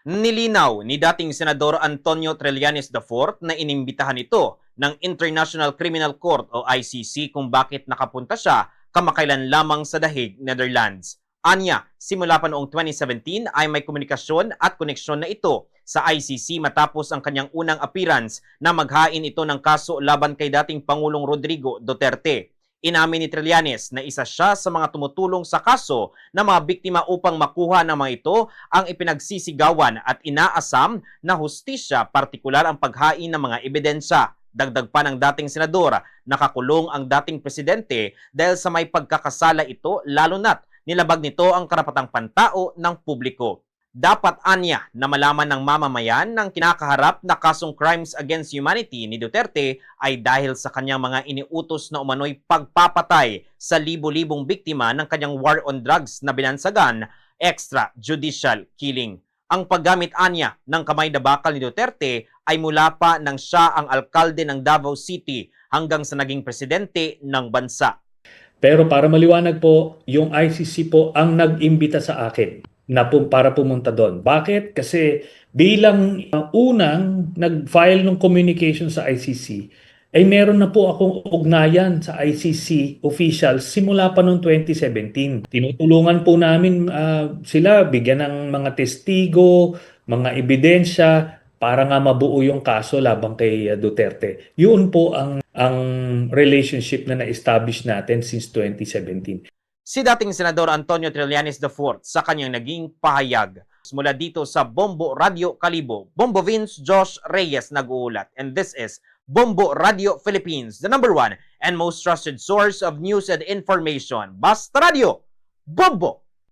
Nilinaw ni dating Senador Antonio Trillanes IV na inimbitahan ito ng International Criminal Court o ICC kung bakit nakapunta siya kamakailan lamang sa Dahig, Netherlands. Anya, simula pa noong 2017 ay may komunikasyon at koneksyon na ito sa ICC matapos ang kanyang unang appearance na maghain ito ng kaso laban kay dating Pangulong Rodrigo Duterte. Inamin ni Trillanes na isa siya sa mga tumutulong sa kaso ng mga biktima upang makuha ng mga ito ang ipinagsisigawan at inaasam na hustisya partikular ang paghain ng mga ebidensya. Dagdag pa ng dating senador, nakakulong ang dating presidente dahil sa may pagkakasala ito lalo na't nilabag nito ang karapatang pantao ng publiko. Dapat anya na malaman ng mamamayan ng kinakaharap na kasong crimes against humanity ni Duterte ay dahil sa kanyang mga iniutos na umano'y pagpapatay sa libo-libong biktima ng kanyang war on drugs na binansagan extrajudicial killing. Ang paggamit anya ng kamay na bakal ni Duterte ay mula pa nang siya ang alkalde ng Davao City hanggang sa naging presidente ng bansa. Pero para maliwanag po, yung ICC po ang nag-imbita sa akin na pu- para pumunta doon. Bakit? Kasi bilang uh, unang nag-file ng communication sa ICC, ay meron na po akong ugnayan sa ICC officials simula pa noong 2017. Tinutulungan po namin uh, sila bigyan ng mga testigo, mga ebidensya para nga mabuo yung kaso labang kay uh, Duterte. Yun po ang ang relationship na na-establish natin since 2017. Si dating Senador Antonio Trillanes IV sa kanyang naging pahayag. Mula dito sa Bombo Radio Kalibo, Bombo Vince Josh Reyes nag-uulat. And this is Bombo Radio Philippines, the number one and most trusted source of news and information. Basta Radio, Bombo!